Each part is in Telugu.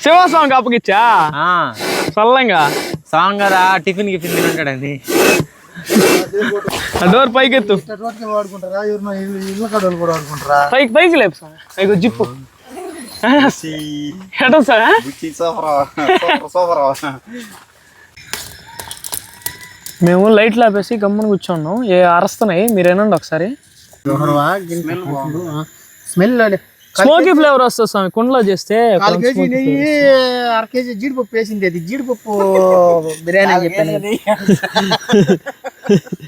శివస్వామికి అప్పగిచ్చా చల్లంగా సాంగ్ కదా టిఫిన్ గిఫిన్ తింటాడని ఆ డోర్ పైకి ఎత్తు పైకి పైకి లేపు పైకి జిప్పు ఎటం సార్ మేము లైట్లు ఆపేసి గమ్మున కూర్చున్నాం. ఏ అరస్తున్నాయి. మీరేనండి ఒకసారి. స్మెల్ స్మోకీ ఫ్లేవర్ వస్తుంది స్వామి కుండలో చేస్తే కాలు కేజీ నెయ్యి అర కేజీ జీడిపప్పు వేసింది అది. జీడిపప్పు బిర్యానీ అని చెప్పాను.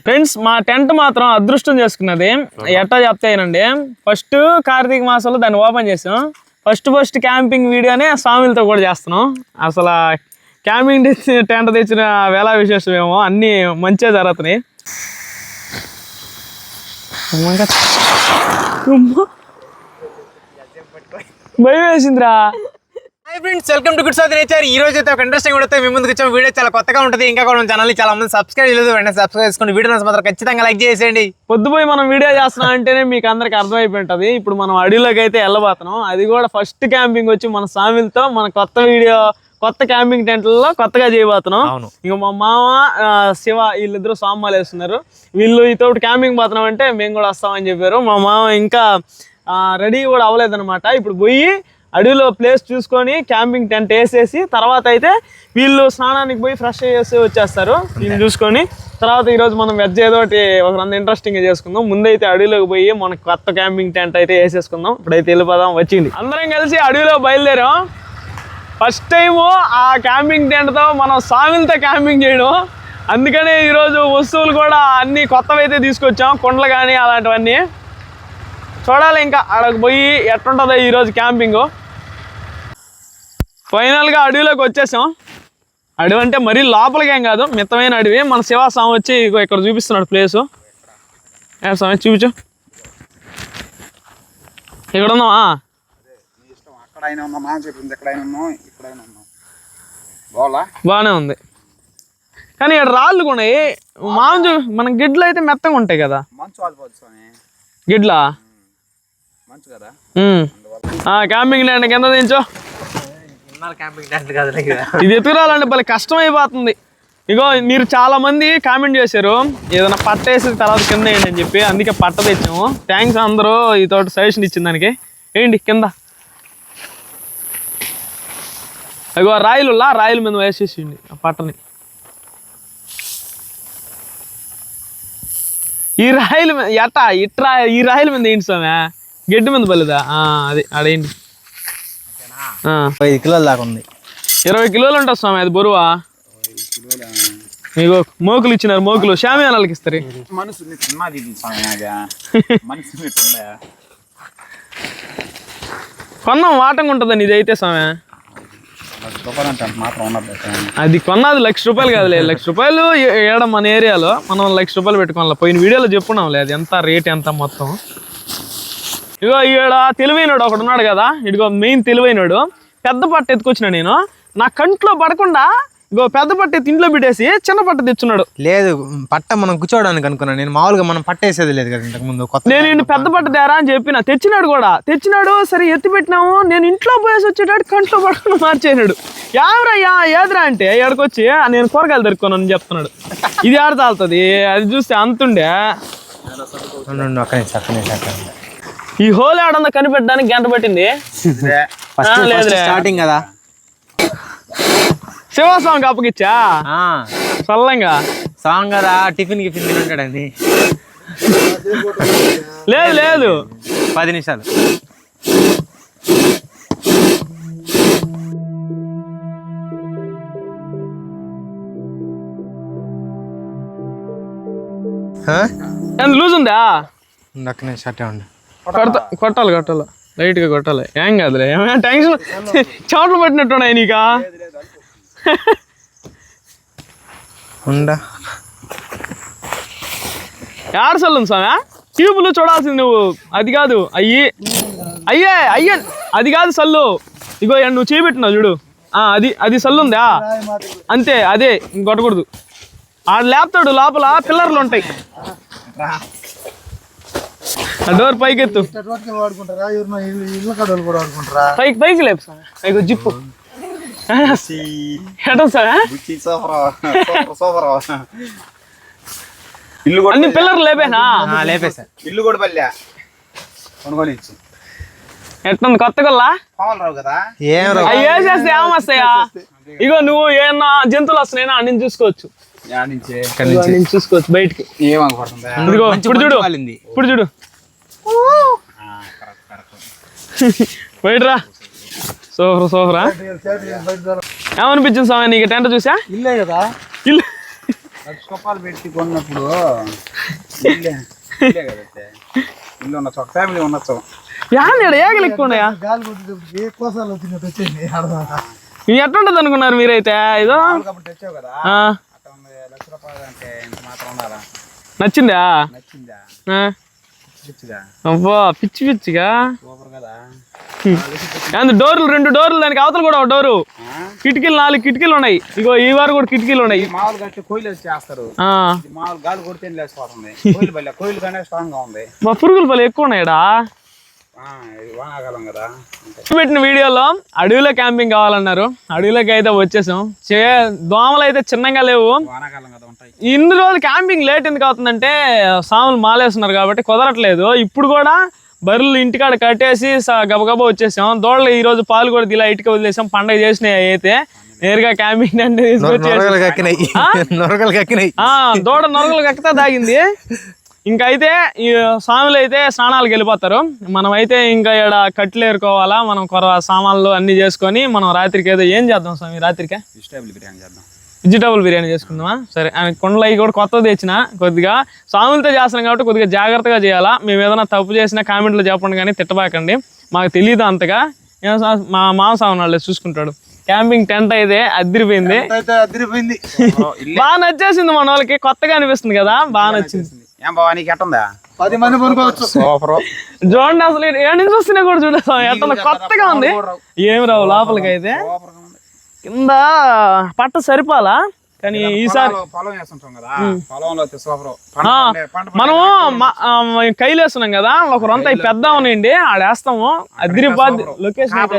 ఫ్రెండ్స్ మా టెంట్ మాత్రం అదృష్టం చేసుకున్నది. ఎట్టా చెప్తాయినండి ఫస్ట్ కార్తీక మాసంలో దాన్ని ఓపెన్ చేసాం. ఫస్ట్ ఫస్ట్ క్యాంపింగ్ వీడియోనే స్వామిలతో కూడా చేస్తున్నాం. అసలు క్యాంపింగ్ టెంట్ తెచ్చిన వేళ విశేషం ఏమో అన్నీ మంచిగా జరుగుతున్నాయి. భయం వేసిందిరా. Hi friends welcome to good south nature ఈ రోజు అయితే ఒక ఇంట్రెస్టింగ్ కూడా మీ ముందుకు వచ్చాం వీడియో చాలా కొత్తగా ఉంటుంది. ఇంకా కూడా ఛానల్ చాలా మంది సబ్స్క్రైబ్ చేయలేదు. వెంటనే సబ్స్క్రైబ్ చేసుకుని వీడియో మాత్రం ఖచ్చితంగా లైక్ చేసేయండి. పొద్దుపోయి మనం వీడియో చేస్తున్నాం అంటేనే మీకు అందరికి అర్థమైపోయి ఉంటుంది ఇప్పుడు మనం అడవిలోకి అయితే వెళ్ళబోతున్నాం. అది కూడా ఫస్ట్ క్యాంపింగ్ వచ్చి మన సామిలతో మన కొత్త వీడియో కొత్త క్యాంపింగ్ టెంట్లలో కొత్తగా చేయబోతున్నాం. అవును. ఇక మా మామ శివ వీళ్ళిద్దరు సామాలు వేస్తున్నారు వీళ్ళు ఇతోటి క్యాంపింగ్ పోతున్నాం అంటే మేము కూడా వస్తామని చెప్పారు. మా మామ ఇంకా రెడీ కూడా అవ్వలేదన్నమాట. ఇప్పుడు పోయి అడవిలో ప్లేస్ చూసుకొని క్యాంపింగ్ టెంట్ వేసేసి తర్వాత అయితే వీళ్ళు స్నానానికి పోయి ఫ్రెష్ చేసి వచ్చేస్తారు. వీళ్ళు చూసుకొని తర్వాత ఈరోజు మనం వెజ్ ఏదో ఒకటి ఒక రెండు ఇంట్రెస్టింగ్ చేసుకుందాం. ముందైతే అడవిలోకి పోయి మన కొత్త క్యాంపింగ్ టెంట్ అయితే వేసేసుకుందాం. ఇప్పుడైతే వెళ్ళిపోదాం వచ్చింది. అందరం కలిసి అడవిలో బయలుదేరాం. ఫస్ట్ టైం ఆ క్యాంపింగ్ టెంట్తో మనం సామిలతో క్యాంపింగ్ చేయడం. అందుకనే ఈరోజు వస్తువులు కూడా అన్ని కొత్తవి అయితే తీసుకొచ్చాం. కొండలు కానీ అలాంటివన్నీ. చూడాలి ఇంకా. అక్కడికి పోయి ఎట్లుంటుందో ఈరోజు క్యాంపింగ్. ఫైనల్గా అడవిలోకి వచ్చేసాం. అడవి అంటే మరీ లోపలికి కాదు మిత్తమైన అడవి. మన శివ స్వామి వచ్చి ఇక్కడ చూపిస్తున్నాడు ప్లేసు ఏ స్వామి చూపించు. ఇక్కడ ఉన్నావా? బాగానే ఉంది. కానీ ఇక్కడ రాళ్ళు కూడా ఉన్నాయి. మామూలు మన గిడ్లు అయితే మెత్తగా ఉంటాయి కదా. గిడ్లా? క్యాంపింగ్ ల్యాండ్ కింద దించో. క్యాంపింగ్ టెంట్ కదా ఇది ఎత్తుకురాలంటే భలే కష్టం అయిపోతుంది ఇగో మీరు చాలా మంది కామెంట్ చేశారు. ఏదైనా పట్ట వేసి తర్వాత కింద వేయండి అని చెప్పి అందుకే పట్ట తెచ్చాము. థ్యాంక్స్ అందరూ ఈ తోటి సజెషన్ ఇచ్చిన దానికి. వేయండి కింద? అగో రాయిలు లా రాయిల మీద వేసేసిండి ఆ పట్టని. ఈ రాయిల మీద ఎట్ట? ఇట్రా ఈ రాయిల మీద ఏంటి స్వామి. గడ్డి మీద బలిదా ఆ, అది ఆడేంటి ఆ. ఐదు కిలోల దాకా ఉంది. ఇరవై కిలోలు ఉంటుంది స్వామి అది బరువా? మీకు మోకులు ఇచ్చినారు మోకులు. షామియానాలకి ఇస్తారు. మనసు కొన్నాం వాటంగా ఉంటుందని ఇది అయితే స్వామి? అంటే మాత్రం ఉన్నది అది కొన్నది లక్ష రూపాయలు కాదులే. లక్ష రూపాయలు ఏడ మన ఏరియాలో మనం లక్ష రూపాయలు పెట్టుకోవాలి? పోయిన వీడియోలో చెప్పున్నాంలే అది ఎంత రేట్ ఎంత మొత్తం? ఇగో ఈడ తెలివైనడు ఒకడు ఉన్నాడు కదా ఇదిగో మెయిన్ తెలివైనడు. పెద్ద పట్ట ఎత్తుకొచ్చిన నేను. నా కంట్లో పడకుండా ఇగో పెద్ద పట్ట ఇంట్లో పెట్టేసి చిన్న పట్ట తెచ్చున్నాడు. లేదు పట్ట మనం కూర్చోవడానికి అనుకున్నాను నేను మామూలుగా మనం పట్టేసేది లేదు కదా ఇంతకు ముందు కొత్త నేను ఇంటి పెద్ద పట్ట తేరా అని చెప్పిన. తెచ్చినాడు కూడా. తెచ్చినాడు సరే ఎత్తి పెట్టినాము. నేను ఇంట్లో పోయేసి వచ్చేటాడు కంట్లో పడుకుని మార్చేనాడు ఎవరా యా ఏదిరా అంటే ఎక్కడికొచ్చి నేను కూరగాయలు దొరుకున్నాను చెప్తున్నాడు. ఇది ఆడ తాలుతుంది అది చూస్తే అంతుండే. ఉండు, ఈ హోల్ ఆడంతా కనిపెట్టడానికి గంట పట్టింది. స్టార్టింగ్ కదా. శివస్వామికి అప్పగిచ్చా ఆ, చల్లంగా సాంగ్ కదా టిఫిన్ గిఫిన్ తింటాడని లేదు లేదు. పది నిమిషాలు. లూజ్ ఉందా? నిమిషం అట్టే ఉండు. కొడతా. కొట్టాలి కొట్టాలి. లైట్గా కొట్టాలి. ఏం కాదులే. ఏమైనా టెన్షన్ చెమటలు పట్టినట్టున్నాయి నీకా? ఉండా. యాడ సల్లు స్వామి? ట్యూబులు చూడాల్సింది నువ్వు. అది కాదు అయ్యి. అయ్యే అయ్యే. అది కాదు సల్లు. ఇగో నువ్వు చేపెట్టినావు చూడు. ఆ, అది అది సల్లు ఉందా? అంతే అదే. ఇంకొట్టకూడదు ఆడ లేపుతాడు లోపల పిల్లర్లు ఉంటాయి. డోర్ పైకి ఎత్తు రోడ్కి వాడుకుంటారా? ఎవరినో ఇల్లు ఇళ్ళ కడవలు కూడా వాడుకుంటారా? పైకి పైకి లేపు స్వామి పైకి జిప్పు. సార్ ఇల్లు కూడా అన్ని పిల్లర్లు లేపేనా? లేపేసా ఇల్లు కూడా పల్లె. కొనుగోలు ఇచ్చు. ఎట్టుంది కదా? అవి వేసేస్తే ఏమొస్తాయా ఇగో నువ్వు ఏమన్నా జంతువులు వస్తున్నాయినా? అన్ని చూసుకోవచ్చు. చూసుకోవచ్చు బయటికి. ఇప్పుడు చూడు. ఇప్పుడు చూడు. బయటరా సోఫరా సోఫరా ఏమనిపించింది స్వామి నీకు టెంట్ చూసా? ఇల్లే కదా. ఇల్లు. లక్ష రూపాయలు పెట్టి కొన్నప్పుడు ఇల్లే ఇల్లే కదా అయితే. ఇల్లు ఉండొచ్చు ఒక ఫ్యామిలీ ఉండొచ్చు యాడ ఏగలు ఎక్కువ ఉన్నాయా? గాలి కొట్టినప్పుడు ఏ కోసాలు వచ్చినట్టు వచ్చింది ఆడదాకా ఇవి ఎట్లుంటది అనుకున్నారు మీరైతే? ఇదో కాబట్టి తెచ్చావు కదా. ఆ, అక్కడ ఉంది లక్ష రూపాయలు అంటే ఇంత మాత్రం ఉండాలా? నచ్చిందా? నచ్చిందా? అబ్బా పిచ్చి పిచ్చిగా? ఏంది డోర్లు రెండు డోర్లు దానికి అవతల కూడా ఒక డోరు. కిటికీలు నాలుగు కిటికీలు ఉన్నాయి. ఇగో ఈ వారు కూడా కిటికీలు ఉన్నాయి. మామూలుగా కోయిలు వచ్చి చేస్తారు. మామూలు గాలి కొడితే లేచిపోతుంది? కోయిలు బల్ల కోయిలు కానీ స్ట్రాంగ్గా ఉంది. మా పురుగుల పళ్ళు ఎక్కువ ఉన్నాయిడా? పెట్టిన వీడియోలో అడవిలో క్యాంపింగ్ కావాలన్నారు. అడవిలోకి అయితే వచ్చేసాం. చే దోమలు అయితే చిన్నగా లేవు. వానాకాలం కదా ఉంటాయి. ఇన్ని రోజులు క్యాంపింగ్ లేట్ ఎందుకు అవుతుందంటే సాములు మాలేస్తున్నారు కాబట్టి కుదరట్లేదు. ఇప్పుడు కూడా బర్రెలు ఇంటికాడ కట్టేసి గబగబా వచ్చేసాం. దోడలు ఈ రోజు పాలు కూడా ఇలా ఇటుక వదిలేసాం. పండగ చేసినాయి అయితే. నేరుగా క్యాంపింగ్ అంటే తీసుకొచ్చి నొరగలు కక్కినాయి. నొరగలు కక్కినాయి. ఆ దూడ నొరగలు కక్కితే తాగింది ఇంకా అయితే ఈ స్వాములు అయితే స్నానాలకు వెళ్ళిపోతారు. మనం అయితే ఇంకా ఇక్కడ కట్లు ఏరుకోవాలా మనం కొర సామాన్లు అన్ని చేసుకొని మనం రాత్రికి ఏదో ఏం చేద్దాం స్వామి రాత్రికే? వెజిటేబుల్ బిర్యానీ చేద్దాం. వెజిటబుల్ బిర్యానీ చేసుకుందామా? సరే ఆయన కొండలు అవి కూడా కొత్తది తెచ్చిన కొద్దిగా స్వాములతో చేస్తున్నాం కాబట్టి కొద్దిగా జాగ్రత్తగా చేయాలా? మేము ఏదైనా తప్పు చేసినా కామెంట్లో చెప్పండి కానీ తిట్టబాకండి. మాకు తెలియదు అంతగా. మా మామ సామన్ వాళ్ళు చూసుకుంటాడు. క్యాంపింగ్ టెంట్ అయితే అదిరిపోయింది. అయితే అదిరిపోయింది. బాగా నచ్చేసింది మన వాళ్ళకి. కొత్తగా అనిపిస్తుంది కదా బాగా నచ్చింది. ఏం నీకు ఎట్టుందా పది మంది పనుకోవచ్చు. సూపర్. చూడండి అసలు ఏడు నుంచి వస్తున్నా కూడా చూడదు ఎట్లా కొత్తగా ఉంది. ఏం రావు లోపలికి అయితే. సూపర్గా ఉంది. కింద పట్ట సరిపాలా? కానీ ఈసారి పొలం- వేస్తుంటాం కదా పొలంలో ఒక రొంత పెద్ద ఉన్నాయండి ఆడ వేస్తాము. అదిరిపోద్ది లొకేషన్ అయితే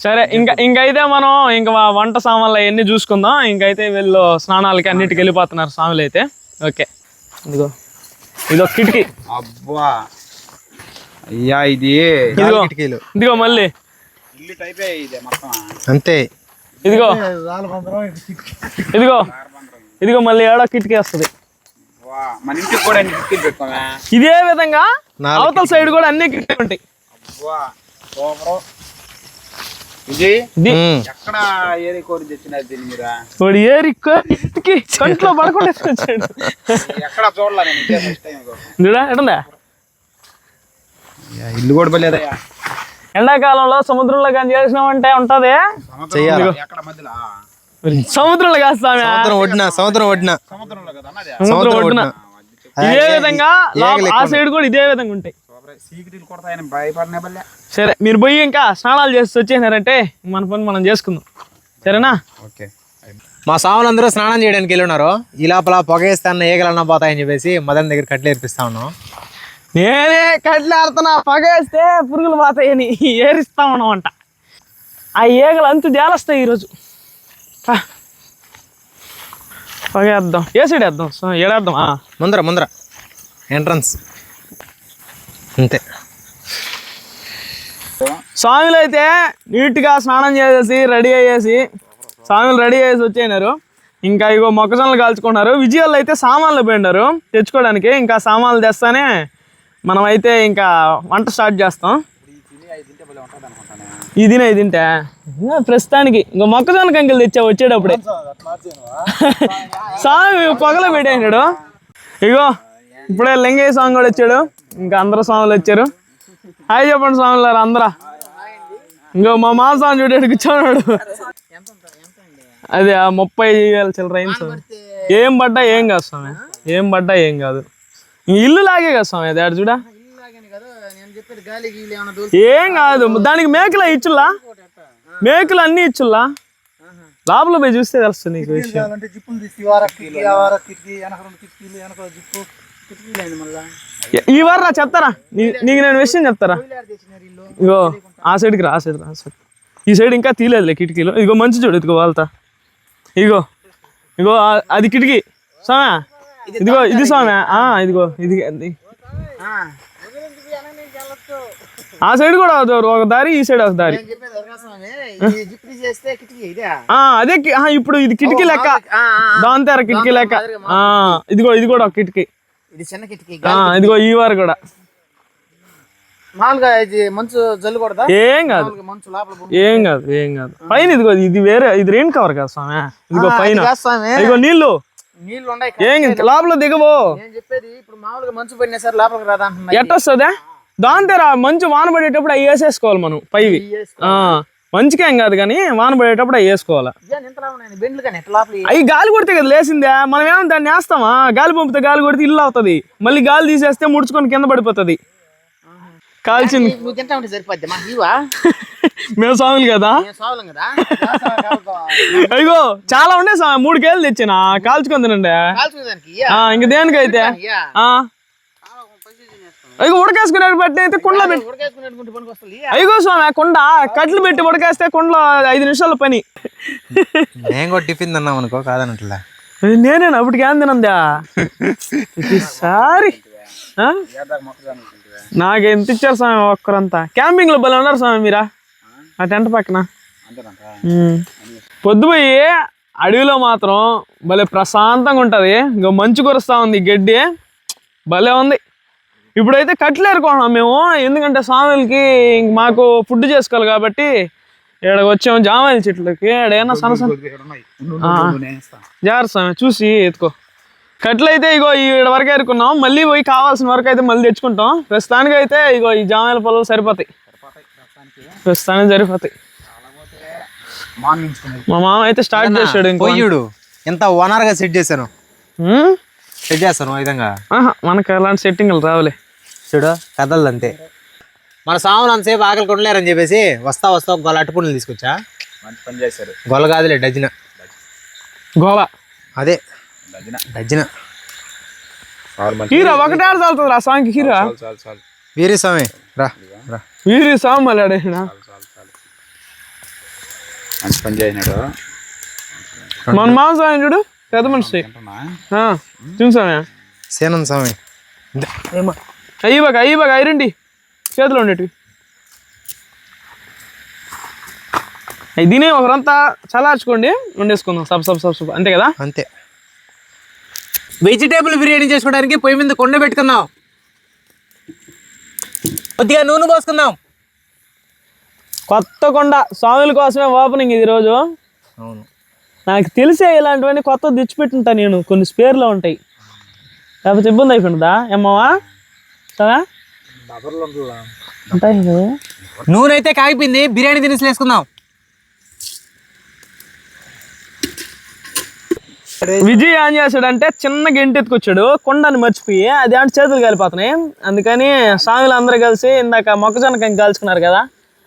సరే ఇంకా ఇంకైతే మనం ఇంకా వంట సామాన్లు అవన్నీ చూసుకుందాం. ఇంకైతే వీళ్ళు స్నానాలకి అన్నిటికి వెళ్ళిపోతున్నారు స్వాములు అయితే. ఓకే. ఇదిగో. ఇదో కిటికీ. అబ్బా. అయ్యా ఇది ఇదిగో. ఇదిగో మళ్ళీ. ఇల్లు టైపే ఇది మొత్తం. అంతే. ఇదిగో. ఇదిగో. ఇదిగో మళ్ళీ ఏడో కిటికీ వస్తుంది. ఇదే విధంగా అవతల సైడ్ కూడా అన్ని కిటికీలు ఉంటాయి. వాడు ఏరి కిటికీ కంట్లో పడకుండా. చూడా ఎటుందా ఇల్లు కూడా పర్లేదయ్యా ఎండాకాలంలో సముద్రంలో కానీ చేసినామంటే ఉంటది. చెయ్యాలి. సముద్రంలో కాస్తామే సముద్రం ఒడ్డున సముద్రం ఒడ్డున. కదా సముద్రం ఇదే విధంగా ఆ సైడ్ కూడా ఇదే విధంగా ఉంటాయి. సరే మీరు పోయి ఇంకా స్నానాలు చేసి వచ్చేసినారంటే మన పని మనం చేసుకుందాం. సరేనా? ఓకే. మా సాములు అందరూ స్నానం చేయడానికి వెళ్ళి ఉన్నారు ఈ లోపల పొగేస్తాన్న ఏగలన్నా పోతాయని చెప్పేసి మదన్ దగ్గర కట్లు ఏర్పిస్తా ఉన్నాం. నేనే కట్లు ఆడుతున్నా పగేస్తే పురుగులు పోతాయని ఏరిస్తా ఉన్నామంట ఆ ఈగలు అంతు జాలస్తాయి ఈరోజు. పగేద్దాం. ఏ సైడ్ వేద్దాం? సో ఏడేద్దాం. ముందర ముందర. ఎంట్రన్స్ అంతే. స్వామిలు అయితే నీట్గా స్నానం చేసేసి రెడీ అయ్యేసి స్వామిలు రెడీ అయ్యేసి వచ్చేసినారు ఇంకా ఇగో మొక్కజొన్నలు కాల్చుకున్నారు విజయాలు అయితే సామాన్లు పోయినారు. తెచ్చుకోవడానికి ఇంకా సామాన్లు తెస్తానే మనం అయితే ఇంకా వంట స్టార్ట్ చేస్తాం. ఇది ఇది తింటే ప్రస్తుతానికి ఇంకా మొక్కజొన్న కంకెలు తెచ్చా వచ్చేటప్పుడే. స్వామి పొగల పెట్టేసినాడు. ఇగో ఇప్పుడే లింగయ్య స్వామి కూడా వచ్చాడు. ఇంకా అందరు స్వాములు వచ్చారు. హాయ్ చెప్పండి స్వాములారు అందరా? ఇంకో మా మామ స్వామి చూడాడు కూర్చోన్నాడు. అదే ముప్పై వేల చిల్లర ఏం పడ్డా ఏం కాదు స్వామి ఏం పడ్డా ఏం కాదు. ఇల్లు లాగే కదా స్వామి అది చూడా? ఏం కాదు దానికి మేకలు ఇచ్చుల్లా? మేకలు అన్ని ఇచ్చుల్లా? లోపల పోయి చూస్తే తెలుస్తుంది నీకు విషయం. ఈ వారు రా చెప్తారా? నీకు నేను విషయం చెప్తారా? ఇగో ఆ సైడ్కి రా ఆ సైడ్ రా సైడ్ ఈ సైడ్ ఇంకా తీయలేదులే కిటికీలు. ఇదిగో మంచి చూడు ఇదిగో వాళ్ళతో. ఇదిగో ఆ- అది కిటికీ. స్వామి? ఇదిగో ఇది స్వామి. ఆ, ఇదిగో ఇది అది. ఆ. సైడ్ కూడా ఒక- దారి ఈ సైడ్ ఒక దారి. అదే ఇప్పుడు ఇది కిటికీ లెక్క. దాని తెర కిటికీ లెక్క. ఇదిగో ఇది కూడా ఒక కిటికీ. ఇది చిన్న కిటికీ ఆ, ఇదిగో ఈ వారు కూడా. మామూలుగా ఇది మంచు ఏం కాదు. మంచు లోపల ఏం కాదు ఏం కాదు. పైన ఇదిగో ఇది వేరే ఇది రెయిన్ కవర్ కదా స్వామి. ఇదిగో పైన. ఇదిగో నీళ్ళు. నీళ్ళు ఉన్నాయి ఏం లోపల దిగవో. నేను చెప్పేది ఇప్పుడు మామూలుగా మంచు పడినా సరే లోపలికి రాదా ఎట్టొస్తుందా? దాని తెర మంచు వాన పడేటప్పుడు అవి వేసేసుకోవాలి మనం పైవి. ఆ, మంచికేం కాదు కానీ వాన పడేటప్పుడు అవి వేసుకోవాలి. అవి గాలి కొడితే కదా లేసిందే మనం ఏమో దాన్ని వేస్తామా? గాలి పంపితే గాలి కొడితే ఇల్లు అవుతుంది. మళ్ళీ గాలి తీసేస్తే ముడుచుకొని కింద పడిపోతుంది. కాల్చింది. నువ్వు తింటా ఉంటే సరిపోద్ది. మా ఇవా మేము స్వాములు కదా? నేను సావులం కదా? అయ్యో చాలా ఉండే స్వామి. మూడు కేళ్ళు తెచ్చిన. కాల్చుకొని తినండి. ఇంక దేనికైతే? ఇయ్యా? ఆ. అయ్యో ఉడకేసుకునే బట్టి అయితే కుండలో పెట్టి ఉడకేసుకునేటువంటి పనికి వస్తుంది అయ్యో స్వామి కుండ కట్లు పెట్టి ఉడకేస్తే కుండలో ఐదు నిమిషాల పని. నేను కూడా టిఫిన్ తిన్నాం అనుకో కాదనట్లా. నేనేనా? అప్పటికి ఏం తినందా? ఈసారి ఆ? నాకు ఎంత ఇచ్చారు స్వామి ఒక్కరంతా? క్యాంపింగ్లో భలే ఉన్నారు స్వామి మీరా? ఆ టెంట్ పక్కన. పొద్దుపోయి అడవిలో మాత్రం భలే ప్రశాంతంగా ఉంటుంది. ఇంకా మంచు కురుస్తా ఉంది గడ్డి. భలే ఉంది. ఇప్పుడైతే కట్లు ఏరుకుంటున్నాం మేము. ఎందుకంటే స్వాములకి ఇంక మాకు ఫుడ్ చేసుకోవాలి కాబట్టి ఇక్కడికి వచ్చాము జామాయిల చెట్లకి. ఏడైనా సన్న ఇక్కడ జాగ్రత్త స్వామి చూసి ఎత్తుకో. కట్లు అయితే ఇగో ఈ వరకు ఏరుకున్నాం. మళ్ళీ పోయి కావాల్సిన వరకు అయితే మళ్ళీ తెచ్చుకుంటాం. ప్రస్తుతానికి అయితే ఇగో ఈ జామాయిల పొలాలు సరిపోతాయి. ప్రస్తుతానికి సరిపోతాయి. మా మామ అయితే స్టార్ట్ చేసాడు ఇంకో పొయ్యుడు. ఎంత ఓనర్గా సెట్ చేశాను? సెట్ చేస్తాను ఆ విధంగా. ఆహా, మనకు అలాంటి సెట్టింగ్లు రావులే. చూడు కథలు అంతే. మన సాములు అంతసేపు ఆకలి కొనలేరని చెప్పేసి వస్తా వస్తా ఒక గొల్ల అట్టుపుండ్లు తీసుకొచ్చా. మంచి పని చేశారు. గొల్ల కాదులే డజన్. గోవా అదే. డజన హీరో ఒకటే ఆడ చాలుతుంది రా సాంగ్కి హీరో. వీరి స్వామి రా రా. వీరి సాంగ్ మళ్ళీ చాలు మంచి పని చేసినాడు మన మామ స్వామి చూడు పెద్ద మనిషి. ఆ, చూసామే సేనం స్వామి అయ్యి బాగా అయ్యి బాగా ఐరండి చేతిలో ఉండేటివి. దీని ఒకరంతా చల్లార్చుకోండి వండేసుకుందాం సబ్ సబ్ సబ్ సబ్. అంతే కదా? అంతే. వెజిటేబుల్ బిర్యానీ చేసుకోవడానికి పొయ్యి మీద కొండ పెట్టుకుందాం కొద్దిగా నూనె పోసుకుందాం. కొత్త కొండ స్వాముల కోసమే ఓపెనింగ్ ఇది రోజు. అవును. నాకు తెలిసే ఇలాంటివన్నీ కొత్త తెచ్చిపెట్టుంటా నేను కొన్ని స్పేర్లో ఉంటాయి. లేకపోతే ఇబ్బంది అయిపోయిందా? ఏమ్మవా? సరే ఉంటాయి కదా. నూనె అయితే కాగిపోయింది బిర్యానీ దినుసులు వేసుకుందాం. విజయ్ ఏం చేశాడంటే చిన్న గెంటి ఎత్తుకొచ్చాడు కొండని మర్చిపోయి అది అంటే చేతులు కాలిపోతున్నాయి. అందుకని స్వామిలు అందరూ కలిసి ఇందాక మొక్కజొన్న కంకి కాల్చుకున్నారు కదా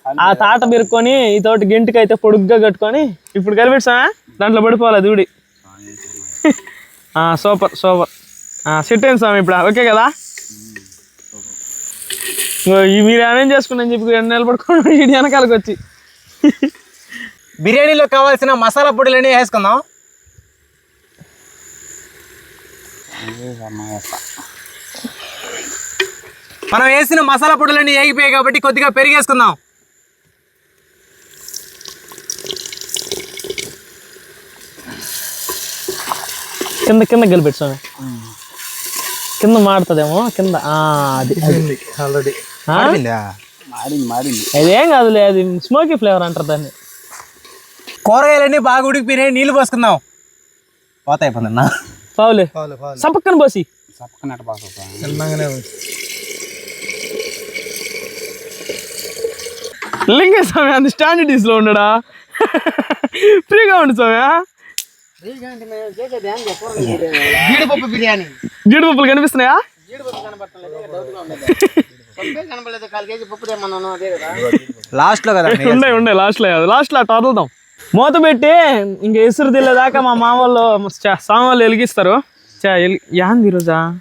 ఆ తాట బిరుక్కొని ఈ తోటి గెంటికి అయితే పొడుగ్గా కట్టుకొని ఇప్పుడు కలిపెట్టామా దాంట్లో పడిపోవాలి దూడి సూపర్ సూపర్. సెట్ అయింది స్వామి ఇప్పుడు ఓకే కదా? మీరు ఏమేం చేసుకున్నాను చెప్పి రెండు నెలలు పడుకోండి ఇటు వెనకాలకు వచ్చి బిర్యానీలో కావాల్సిన మసాలా పొడులన్నీ వేసుకుందాం. మనం వేసిన మసాలా పొడులన్నీ ఏగిపోయాయి కాబట్టి కొద్దిగా పెరిగేసుకుందాం. కింద కింద గెలిపెట్టు స్వామి కింద మాడుతుందేమో కింద. అది. ఆల్రెడీ? మారింది మారింది అదేం కాదులే అది స్మోకీ ఫ్లేవర్ అంటారు దాన్ని. కూరగాయలన్నీ బాగా ఉడికిపోయినాయి నీళ్ళు పోసుకుందాం. పోతాయి పొందన్న పావులే సంపక్కన పోసి చప్పకనట్టు పాస్ చిన్నగానే లింగే స్వామి అంత స్టాండర్డీస్లో ఉండడా ఫ్రీగా ఉండు స్వామి జీడిపప్పు బిర్యానీ జీడిపప్పులు కనిపిస్తున్నాయా ఏమన్నాను అదే కదా ఉండే ఉండే లాస్ట్లో లాస్ట్లో అట్ట వదులుదాం మూత పెట్టి ఇంక ఎసురు తెలియదాకా మా మామ వాళ్ళు చ- సామ వాళ్ళు వెలిగిస్తారు. యాంది ఈరోజా?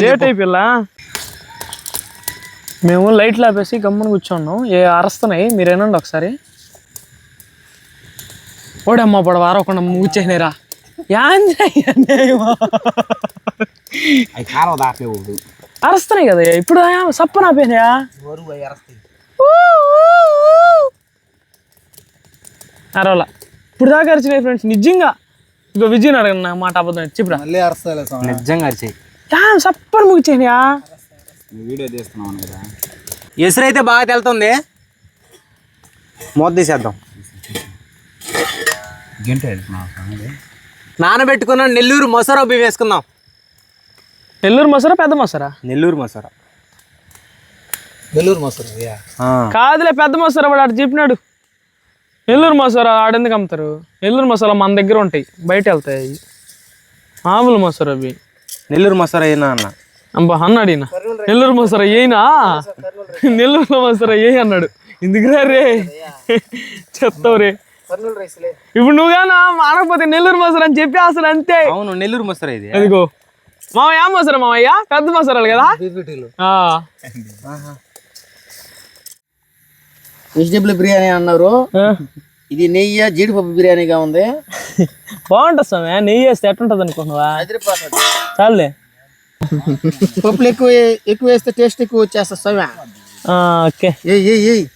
లేట్ అయిపోయిలా మేము లైట్లు ఆపేసి గమ్మున కూర్చోన్నాం. ఏ అరస్తున్నాయి. మీరేనండి ఒకసారి. ఓడమ్మ అవి కారం దాటలేవు అరుస్తున్నాయి కదా ఇప్పుడు? సప్పన ఆపేనాయా అరవలా. ఇప్పుడు దాకా అరిచినాయి ఫ్రెండ్స్ నిజంగా. ఇగో విజయ్ అడగను నా మాట అబద్ధం చెప్పురా మళ్ళీ అరస్తాలే నిజంగా అరిచాయి. సప్పని ముగిచ్చేసినాయా వీడియో తీస్తున్నాం కదా. ఎసురు అయితే బాగా తెలుతుంది. మూత తీసేద్దాం. నానబెట్టుకున్న నెల్లూరు మసూర బియ్యం వేసుకుందాం. నెల్లూరు మసరా పెద్ద మసరా? నెల్లూరు మసూర. నెల్లూరు అయ్యా? కాదులే పెద్ద మసరా వాడు అటు చెప్పినాడు. నెల్లూరు మసరా ఆడెందుకు అమ్ముతారు? నెల్లూరు మసాలా మన దగ్గర ఉంటాయి బయట వెళ్తాయి అవి. మామూలు మసరా అవి. నెల్లూరు మసూర అయినా అన్న? అబ్బా అన్నాడు ఈయన నెల్లూరు మసరా ఏనా? నెల్లూరు మసరా ఏ అన్నాడు? ఎందుకురా రే? చెప్తావు రే. ఇప్పుడు నువ్వుగానా మానకపోతే నెల్లూరు మసరా అని చెప్పి అసలు అంతే. అవును నెల్లూరు మసూర ఇది. అదిగో. మామయ్య ఏం మసరా మామయ్య పెద్ద మసరాలు కదా. వెజిటేబుల్ బిర్యానీ అన్నారు. ఇది నెయ్యి జీడిపప్పు బిర్యానీగా ఉంది. బాగుంటుంది స్వామి నెయ్యి వేస్తే ఎట్టుంటది అదిరిపోతుంది. చాలులే. పప్పులు ఎక్కువ ఎక్కువ వేస్తే టేస్ట్ ఎక్కువ వచ్చేస్తా స్వామి. ఆ, ఓకే. ఏయ్ ఏయ్ ఏయ్.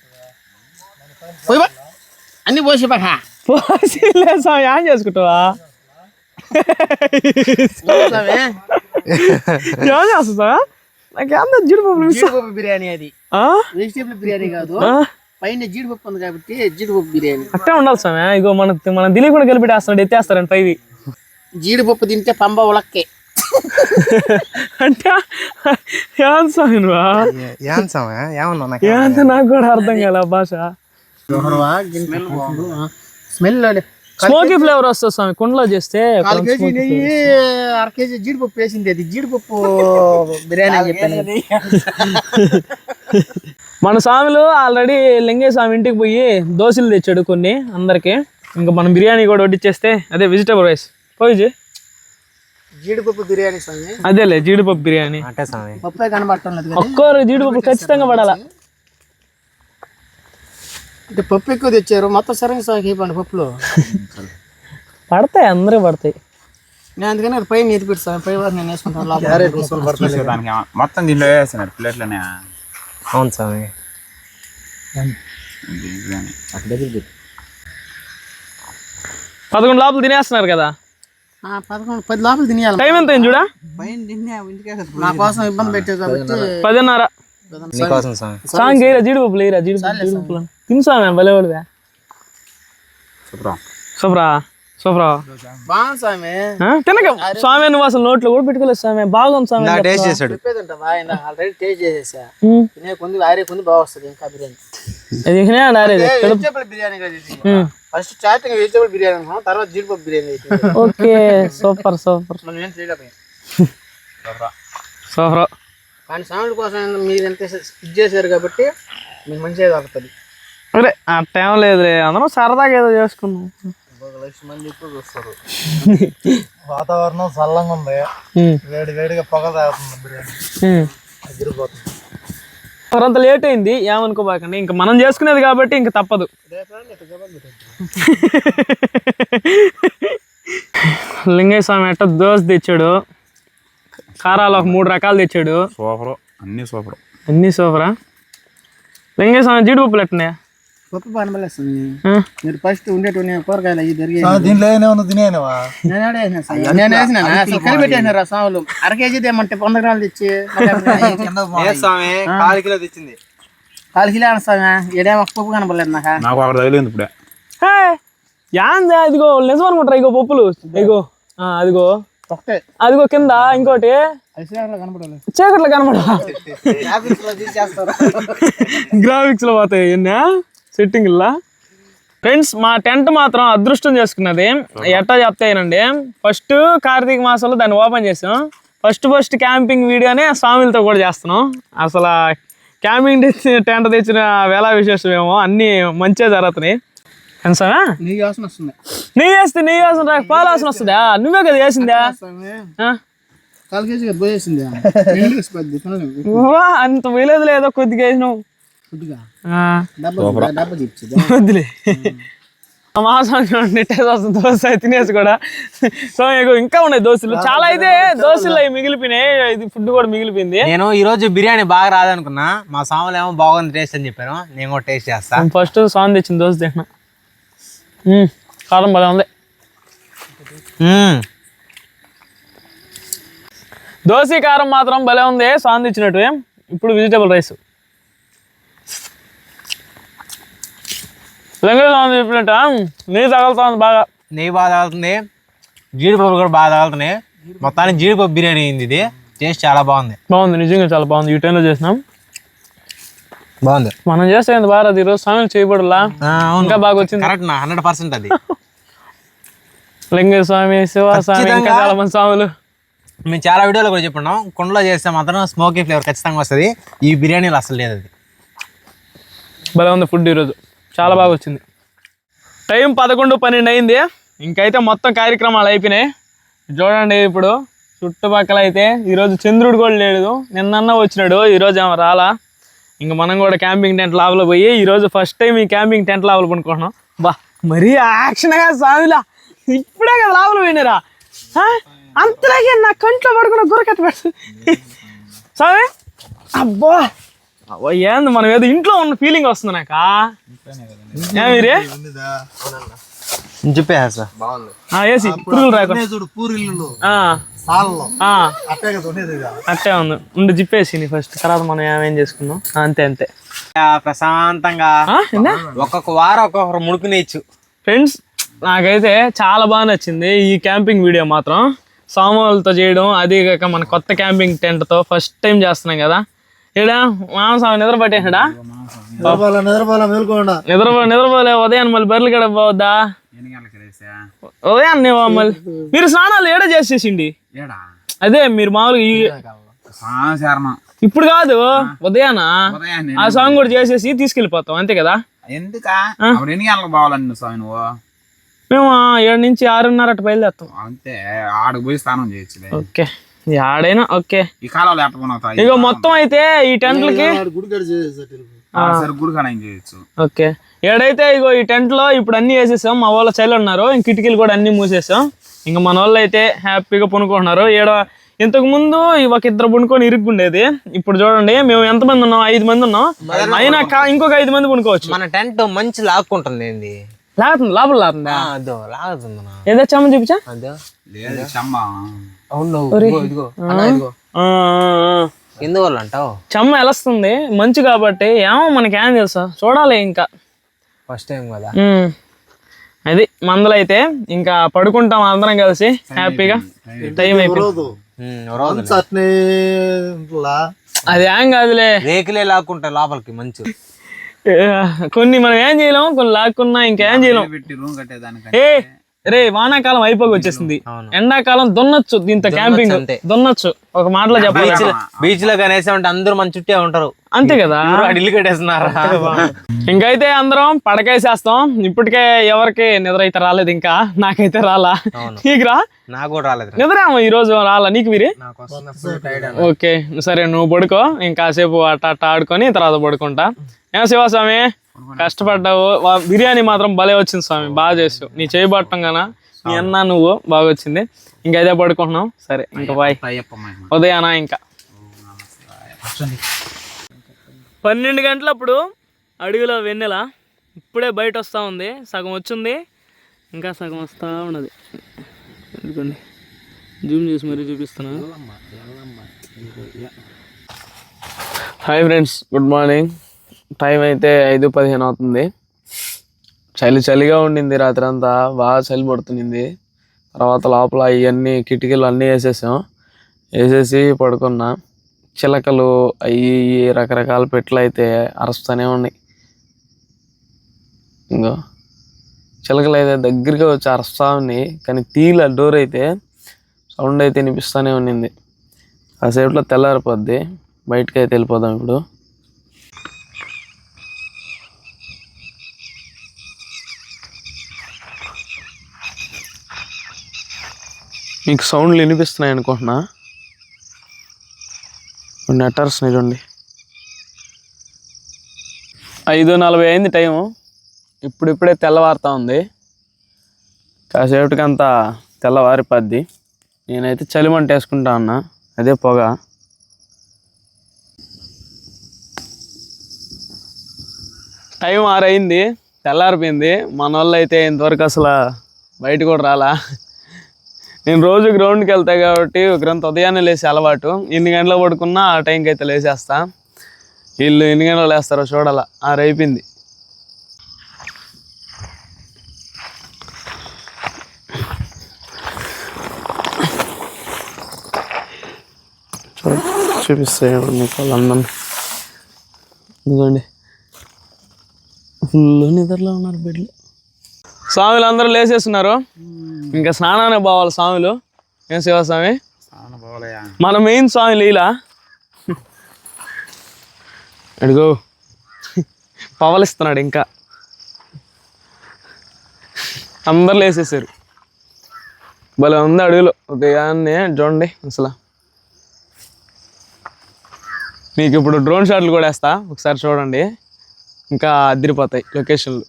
పోయి. అన్ని పోసి బాక పోసిలే స్వామి ఏం చేసుకుంటావా? ఏం చేస్తా నాకేందా జీడిపప్పులు మిస్ జీడిపప్పు బిర్యానీ అది. ఆ? వెజిటేబుల్ బిర్యానీ కాదు? పైన జీడిపప్పు ఉంది కాబట్టి జీడిపప్పు బిర్యానీ. అట్టే ఉండాలి స్వామి. ఇగో మన మనం తెలియకుండా కలిపెట్టేస్తున్నాడు ఎత్తేస్తారండి పైవి. జీడిపప్పు తింటే పంబ ఉలక్కే. అంటే ఏం స్వామి ఏం ఏమన్నా నాకు ఏంత నాకు కూడా అర్థం కాలే ఆ భాష. స్మెల్ స్మోకీ ఫ్లేవర్ వస్తుంది స్వామి కుండలో చేస్తే కాలు కేజీ నెయ్యి అర కేజీ జీడిపప్పు వేసింది అది. జీడిపప్పు బిర్యానీ అని చెప్పాను. మన స్వామిలు ఆల్రెడీ లింగయ్య స్వామి ఇంటికి పోయి దోశలు తెచ్చాడు కొన్ని అందరికి. ఇంకా మనం బిర్యానీ కూడా వడ్డిచ్చేస్తే అదే వెజిటేబుల్ రైస్ పోయి జీడిపప్పు బిర్యానీ స్వామి. అదేలే జీడిపప్పు బిర్యానీ. అంటే సమయ పప్పే కనబడటం లేదు కదా. ఒక్కరు జీడిపప్పు ఖచ్చితంగా పడాలా. అంటే పప్పు ఎక్కువ తెచ్చారు. మొత్తం సరంగ స్వామికి ఇవ్వండి పప్పులు. పడతాయి అందరూ పడతాయి. నేను అందుకని అది పైన ఎత్తి పెడతాను పై వారు నేను వేసుకుంటాను లోపల. దానికి మొత్తం దీంట్లో వేస్తున్నారు ప్లేట్లోనే. అవును స్వామి. బిర్యానీ పదకొండు లోపల తినేస్తున్నారు కదా? ఆ, పదకొండు పది లోపల తినేయాలి. టైం ఎంత అయింది చూడా? నా కోసం ఇబ్బంది పెట్టారు కాబట్టి పదిన్నర. నీకోసం స్వామి సాంగ్ లేరా జీడిపప్పు జీడిపప్పులు తిను స్వామి భలే సూపరా? సూపరా? బాగుంది స్వామి? తినక స్వామి నువ్వు అసలు నోట్లో కూడా పెట్టుకోలేదు స్వామి. బాగుంది స్వామి టేస్ట్ చేశాడు. ఆల్రెడీ టేస్ట్ చేసేసా. తినే కొంది ఆరే కొంది బాగా వస్తుంది ఇంకా biryani. Biryani first starting vegetable biryani అనుకున్నాం తర్వాత జీడిపప్పు బిర్యానీ ఓకే సూపర్ సూపర్. మనం ఏం చేయలేకపోయాం సూపర్. కానీ స్వాముల కోసం మీరు ఎంత ఇది చేశారు కాబట్టి మీకు మంచిగా దొరుకుతుంది అరే ఆ టైం లేదులే అందరం సరదాగా ఏదో చేసుకున్నాం. ఒక లక్ష మంది ఎక్కువ చూస్తారు. వాతావరణం చల్లంగా ఉంది. వేడి వేడిగా పొగ తాగుతుంది బిర్యానీ. ఉమ్. అదిరిపోతుంది. అంత లేట్ అయింది ఏమనుకోబాకండి ఇంకా మనం చేసుకునేది కాబట్టి ఇంకా తప్పదు. లింగయ్య స్వామి ఎట్ట దోశ తెచ్చాడు. కారాలు ఒక మూడు రకాలు తెచ్చాడు. సూపర్ అన్నీ సూపర్. అన్నీ సూపరా? లింగయ్య స్వామి జీడిపప్పులు ఎట్టున్నాయా గొప్ప పనబలేస్తుంది ఆ? మీరు ఫస్ట్ ఉండేటువంటి కూరగాయలు అవి దొరికి దీంట్లో ఏమైనా తినేవా నేను వేసినా సాములు? అర కేజీ తెమ్మంటే వంద గ్రాములు తెచ్చి కాలు కిలో తెచ్చింది. కాలు కిలో అనిస్తాగా ఏడేమో పప్పు కనపడలేదు నాకు. నాకు అక్కడ తగిలింది ఇప్పుడే. హే, యాందా ఇదిగో నిజం అనుకుంటారా ఇగో పప్పులు. ఇగో ఆ, అదిగో. అదిగో కింద ఇంకోటి. చీకట్లో తీసేస్తారు. గ్రాఫిక్స్లో పోతాయి ఎన్నా? సెట్టింగ్ లా ఫ్రెండ్స్ మా టెంట్ మాత్రం అదృష్టం చేసుకున్నది. ఎట్టా చెప్తాయనండి ఫస్ట్ కార్తీక మాసంలో దాన్ని ఓపెన్ చేసాం. ఫస్ట్ ఫస్ట్ క్యాంపింగ్ వీడియోనే స్వామిలతో కూడా చేస్తున్నాం. అసలు క్యాంపింగ్ టెంట్ తెచ్చిన వేళ విశేషం ఏమో అన్నీ మంచిగా జరుగుతున్నాయి. నీ యోసన వస్తుంది. నెయ్యి వేస్తే వాసన వస్తుందా? నువ్వే కదా వేసిందా? వా, అంత వేయలేదు లేదో కొద్దిగా వేసినావు? వద్దులే. మాసం నెట్టేసి వస్తుంది దోశ తినేసి కూడా. సో ఇంకా ఉన్నాయి దోశలు. చాలా అయితే దోశలు అవి మిగిలిపోయినాయి. ఇది ఫుడ్ కూడా మిగిలిపోయింది. నేను ఈ రోజు బిర్యానీ బాగా రాదనుకున్నా. మా సాములు ఏమో బాగుంది టేస్ట్ అని చెప్పారు నేను కూడా టేస్ట్ చేస్తా. ఫస్ట్ సాన్ తెచ్చిన దోశ తింటున్నా. మ్మ్. కారం భలే ఉంది. దోశ కారం మాత్రం భలే ఉంది. సాన్ తెచ్చినట్టు. ఇప్పుడు వెజిటేబుల్ రైస్ స్వామి చెప్పినట్ట? నీరు తగులుతుంది బాగా. నెయ్యి బాగా తగులుతుంది. జీడిపప్పు కూడా బాగా తగులుతున్నాయి మొత్తానికి జీడిపప్పు బిర్యానీ అయింది ఇది. టేస్ట్ చాలా బాగుంది. బాగుంది నిజంగా చాలా బాగుంది. ఈ టైంలో చేసినాం. బాగుంది. మనం చేస్తే రాదు. ఈరోజు స్వామి చేయబడలా? ఇంకా బాగా వచ్చింది. కరెక్ట్ నా హండ్రెడ్ పర్సెంట్ అది. లింగ స్వామి శివ స్వామి ఇంకా. చాలా మంది స్వాములు. మేము చాలా వీడియోలో కూడా చెప్పున్నాం కుండలో చేస్తే మాత్రం స్మోకీ ఫ్లేవర్ ఖచ్చితంగా వస్తుంది. ఈ బిర్యానీలో అసలు లేదు అది. భలే ఉంది ఫుడ్ ఈరోజు. చాలా బాగా వచ్చింది. టైం పదకొండు పన్నెండు అయింది. ఇంకైతే మొత్తం కార్యక్రమాలు అయిపోయినాయి. చూడండి ఇప్పుడు చుట్టుపక్కల అయితే ఈరోజు చంద్రుడు కూడా లేడు. నిన్న వచ్చినాడు ఈరోజు ఏమో రాలా. ఇంక మనం కూడా క్యాంపింగ్ టెంట్ లాభలో పోయి ఈరోజు ఫస్ట్ టైం ఈ క్యాంపింగ్ టెంట్ లాభలు పనుకుంటున్నాం బా మరీ యాక్షన్గా సామిలా ఇప్పుడే కదా లాభలు పోయినారా అంతలాగే నా కంట్లో పడుకున్న గురకట్ట పెట్టు సామి అబ్బా, ఏంది మనం ఏదో ఇంట్లో ఉన్న ఫీలింగ్ వస్తుంది నాక? ఏమిరే చెప్పేసా ఏసి పురుగులు రాకుండా చూడు పూరిల్లు ఆ, సాలలో. ఆ, అట్టే ఉంది. ఉండి జిప్పేసి ఫస్ట్ తర్వాత మనం ఏమేం చేసుకుందాం? ఆ, అంతే అంతే. ప్రశాంతంగా ఒక్కొక్క వారం ఒక్కొక్కరు ముడుకునేయచ్చు ఫ్రెండ్స్ నాకైతే చాలా బాగా నచ్చింది ఈ క్యాంపింగ్ వీడియో మాత్రం. సామాన్లతో చేయడం అదే కాక మన కొత్త క్యాంపింగ్ టెంట్తో ఫస్ట్ టైం చేస్తున్నాం కదా. ఈడ మాంసం నిద్ర పట్టేసాడా నిద్రపోవాలా నిద్రపోవాలా మేల్కోండా. నిద్రపో నిద్రపోలే ఉదయాన్ని మళ్ళీ బర్రెలు గడ పోవద్దా ఉదయాన్నే మళ్ళీ. మీరు స్నానాలు ఏడ చేసేసిండి? ఏడా? అదే మీరు మామూలుగా ఈ శరణం. ఇప్పుడు కాదు ఉదయాన? ఉదయాన్నే ఆ సాంగ్ కూడా చేసేసి తీసుకెళ్ళిపోతాం అంతే కదా? ఎందుకా? అప్పుడు ఎన్ని గంటలకు పోవాలండి స్వామి నువ్వు? మేము ఏడు నుంచి ఆరున్నర అటు బయలుదేరుతాం. అంతే ఆడకు పోయి స్నానం చేయొచ్చులే. ఓకే. ఆడైనా ఓకే. ఈ ఇక మొత్తం అయితే ఈ టెంట్లకి? ఓకే. ఏడైతే ఇగో ఈ టెంట్లో ఇప్పుడు అన్ని వేసేసాం. మా వాళ్ళ చైలు ఉన్నారు. ఇంక కిటికీలు కూడా అన్ని మూసేసాం. ఇంకా మన వాళ్ళు అయితే హ్యాపీగా పనుకుంటున్నారు. ఏడ ఇంతకు ముందు ఒక ఇద్దరు పనుకొని ఇరుక్కుండేది. ఇప్పుడు చూడండి మేము ఎంతమంది ఉన్నాం? ఐదు మంది ఉన్నాం. అయినా ఇంకొక ఐదు మంది పనుకోవచ్చు. మన టెంట్ మంచి లాక్కుంటుంది ఏంది? లాగుతుంది లోపల లాగుతుందా? ఏదో చమ్మని చూపించా? ఎందువల్ల అంటావు? చెమ్మ ఎలస్తుంది మంచి కాబట్టి ఏమో మనకేం తెలుసా? చూడాలి ఇంకా. ఫస్ట్ టైం కదా. అది మందులైతే ఇంకా పడుకుంటాం అందరం కలిసి హ్యాపీగా. టైం అయిపోయింది. అది ఏం కాదులే. రేకులే లాక్కుంటాయి లోపలికి మంచి. ఏ, కొన్ని మనం ఏం చేయలేము కొన్ని లాక్కున్నా ఇంకేం చేయలేం పెట్టి రూమ్ కట్టేదానికంటే. ఏ రే వానాకాలం అయిపోయి వచ్చేసింది. ఎండాకాలం దున్నొచ్చు దీంతో క్యాంపింగ్. దున్నొచ్చు. ఒక మాటలో చెప్పాలి? బీచ్లో కనేసి ఉంటే అందరూ మన చుట్టే ఉంటారు. అంతే కదా? ఇల్లు కట్టేస్తున్నారా? ఇంకైతే అందరం పడకేసేస్తాం ఇప్పటికే ఎవరికి నిద్ర అయితే రాలేదు ఇంకా. నాకైతే రాలా. నీకు రా? నాకు కూడా రాలేదు నిద్ర ఈ రోజు రాలా? నీకు వీరి ఓకే సరే నువ్వు పడుకో. ఇంకాసేపు అట్ట అట్ట ఆడుకొని తర్వాత పడుకుంటా. ఏం శివస్వామి? కష్టపడ్డావు. బిర్యానీ మాత్రం భలే వచ్చింది స్వామి. బాగా చేసావు. నీ చేయబట్టం గానా నీ అన్న నువ్వు బాగా వచ్చింది. ఇంకా అదే పడుకుంటున్నాం. సరే ఇంకా బాయ్. ఉదయాన ఇంకా? పన్నెండు గంటలప్పుడు అడవిలో వెన్నెల. ఇప్పుడే బయట వస్తూ ఉంది. సగం వచ్చింది. ఇంకా సగం వస్తూ ఉన్నది. ఎందుకండి? జూమ్ చేసి మరీ చూపిస్తున్నా. Hi friends good morning. Time అయితే ఐదు పదిహేను అవుతుంది. చలి చలిగా ఉండింది రాత్రి అంతా బాగా చలి పడుతుంది తర్వాత లోపల ఇవన్నీ కిటికీలు అన్నీ వేసేసాం. వేసేసి పడుకున్నా. చిలకలు అవి రకరకాల పెట్లు అయితే అరుస్తూనే ఉన్నాయి. ఇంకో చిలకలు అయితే దగ్గరగా వచ్చి అరుస్తూ ఉన్నాయి. కానీ తీల డోర్ అయితే సౌండ్ అయితే వినిపిస్తూనే ఉన్నింది ఆ సేపులో తెల్లారిపోద్ది. బయటకి అయితే వెళ్ళిపోదాం ఇప్పుడు. మీకు సౌండ్లు వినిపిస్తున్నాయి అనుకుంటున్నా. నెటర్స్ చూడండి. ఐదు నలభై అయింది టైము ఇప్పుడిప్పుడే తెల్లవారుతా ఉంది. కాసేపటికంతా తెల్లవారిపోద్ది నేనైతే చలిమంట వేసుకుంటా అన్నా. అదే పొగ. టైం ఆరైంది. తెల్లారిపోయింది. మన వాళ్ళు అయితే ఇంతవరకు అసలు బయట కూడా రాలా. నేను రోజు గ్రౌండ్కి వెళ్తా కాబట్టి ఒక గంట ఉదయాన్నే లేచి అలవాటు. ఎన్ని గంటలకు పడుకున్నా ఆ టైంకి అయితే లేచేస్తా వీళ్ళు ఎన్ని గంటలు లేస్తారో చూడాల. ఆరైపోయింది చూ- చూపిస్తాయి మీకు వాళ్ళందరినీ. ఇదిగోండి. ఫుల్ నిద్రలో ఉన్నారు బెడ్లు స్వాములు అందరూ లేచేస్తున్నారు ఇంకా స్నానానికి పోవాలి స్వాములు. ఏం శివస్వామి మన మెయిన్ స్వామి లీలా. అడుగు పవలిస్తున్నాడు ఇంకా. అందరు లేసేసారు భలే ఉంది అడవిలో. ఉదయాన్నే చూడండి అసలు. మీకు ఇప్పుడు డ్రోన్ షాట్లు కూడా వేస్తా. ఒకసారి చూడండి. ఇంకా అదిరిపోతాయి లొకేషన్లు.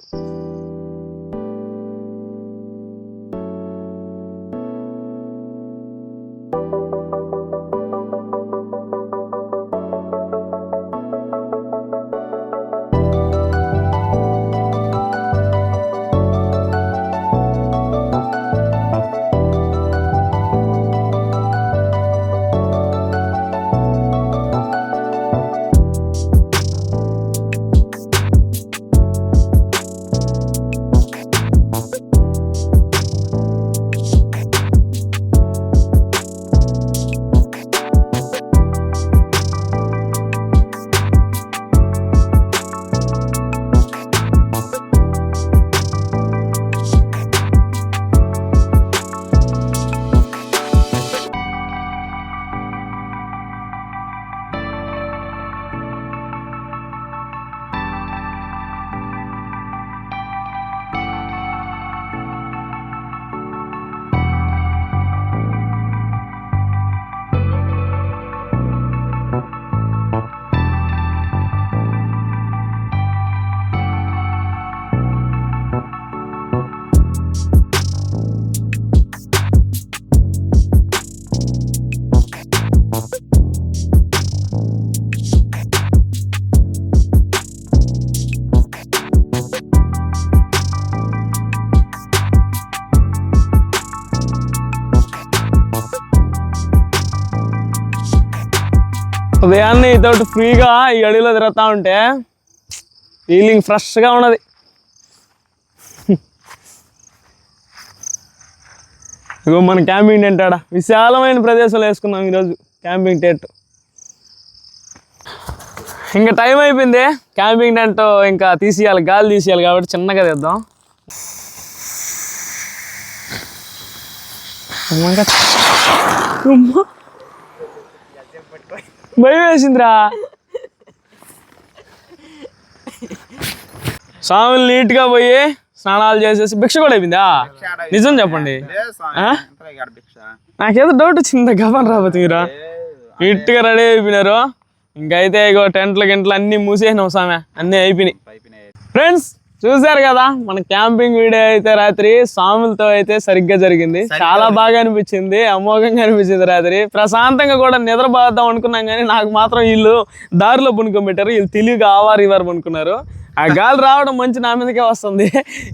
ఉదయాన్నే ఇతోటి ఫ్రీగా ఈ అడవిలో తిరుగుతూ ఉంటే ఫీలింగ్ ఫ్రెష్గా ఉన్నది. ఇగో మన క్యాంపింగ్ టెంట్ ఆడ. విశాలమైన ప్రదేశంలో వేసుకున్నాం ఈరోజు క్యాంపింగ్ టెంట్ ఇంకా టైం అయిపోయింది. క్యాంపింగ్ టెంట్ ఇంకా తీసేయాలి గాలి తీసేయాలి కాబట్టి చిన్నగా తెద్దాం. ఇంకా భయం వేసిందిరా. స్వాములు నీట్గా పోయి స్నానాలు చేసేసి భిక్ష కూడా అయిపోయిందా? నిజం చెప్పండి? నాకేదో డౌట్ వచ్చింది గమన్ రాబోతు మీరా నీట్గా రెడీ అయిపోయినారు. ఇంకైతే ఇగో టెంట్లు గింట్లు అన్నీ మూసేసినాం సామె అన్నీ అయిపోయినాయి. ఫ్రెండ్స్ చూసారు కదా మన క్యాంపింగ్ వీడియో అయితే రాత్రి స్వాములతో అయితే సరిగ్గా జరిగింది. చాలా బాగా అనిపించింది అమోఘంగా అనిపించింది రాత్రి. ప్రశాంతంగా కూడా నిద్రపోద్దాం అనుకున్నాం కానీ నాకు మాత్రం వీళ్ళు దారిలో పునుకోబెట్టారు వీళ్ళు తెలివిగా ఆవారు ఇవారు పనుకున్నారు ఆ గాలి రావడం మంచి నా మీదకే వస్తుంది.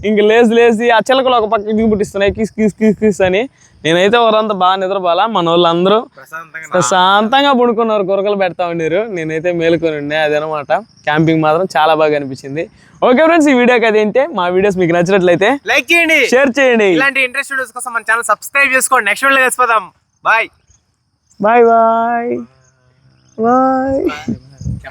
ఇంక లేచి లేచి ఆ చిలకలు ఒక పక్క దిగు పుట్టిస్తున్నాయి కిస్ కిస్ కిస్ కిస్ అని. నేనైతే ఎవరంతా బాగా నిద్రపోవాలా? మన వాళ్ళందరూ ప్రశాంతంగా ప్రశాంతంగా పడుకున్నారు కొరకలు పెడతా ఉండారు నేనైతే మేలుకొని ఉండే అదనమాట. క్యాంపింగ్ మాత్రం చాలా బాగా అనిపించింది. ఓకే ఫ్రెండ్స్ ఈ వీడియోకి అదేంటే మా వీడియోస్ మీకు నచ్చినట్లయితే లైక్ చేయండి. షేర్ చేయండి. ఇలాంటి ఇంట్రెస్ట్ వీడియోస్ కోసం మన ఛానల్ సబ్స్క్రైబ్ చేసుకోండి. Next video కలిసిపోదాం. Bye bye bye bye